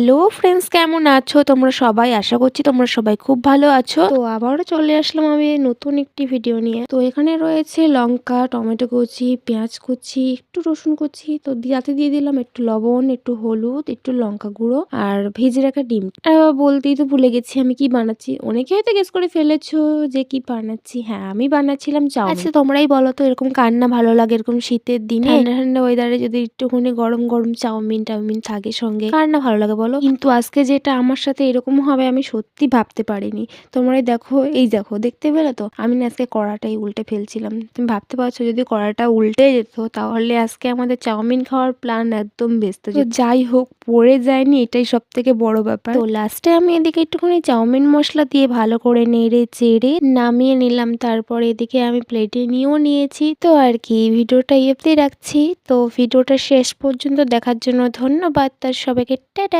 Hello friends কেমন আছো? তোমরা সবাই আশা করছি তোমরা সবাই খুব ভালো আছো। তো আবারও চলে আসলাম আমি নতুন একটি ভিডিও নিয়ে। তো এখানে রয়েছে লঙ্কা টমেটো কুচি পেঁয়াজ কুচি একটু রসুন কুচি। তো যাতে দিয়ে দিলাম একটু লবণ একটু হলুদ একটু লঙ্কা গুঁড়ো আর ভেজে রাখা ডিম। বলতেই তো ভুলে গেছি আমি কি বানাচ্ছি। অনেকে হয়তো গেস করে ফেলেছো যে কি বানাচ্ছি। হ্যাঁ আমি বানাচ্ছিলাম চাউমিন। আচ্ছা তোমরাই বলো তো এরকম কার না ভালো লাগে এরকম শীতের দিনে? ঠান্ডা ঠান্ডা ওয়েদারে যদি একটুখানি গরম গরম চাউমিন টাউমিন থাকে সঙ্গে। কার না ভালো লাগে বলো? কিন্তু আজকে যেটা আমার সাথে এরকম হবে আমি সত্যি ভাবতে পারিনি। তোমরাই দেখো এই দেখো দেখতে পেলে তো? আমি না আজকে কড়াটাই উল্টে ফেলছিলাম। তুমি ভাবতে পারছ যদি কড়াটা উল্টে যেত তাহলে আজকে আমাদের চাউমিন খাওয়ার প্ল্যান একদম ব্যস্ত তো যাই হোক পড়ে যায়নি এটাই সব থেকে বড় ব্যাপার। তো লাস্টে আমি এদিকে একটুখানি চাউমিন মশলা দিয়ে ভালো করে নেড়ে চেড়ে নামিয়ে নিলাম। তারপরে এদিকে আমি প্লেটে নিয়েও নিয়েছি। তো আর কি ভিডিওটা ইয়েতেই রাখছি। তো ভিডিওটা শেষ পর্যন্ত দেখার জন্য ধন্যবাদ। তার সবাইকে টাটা!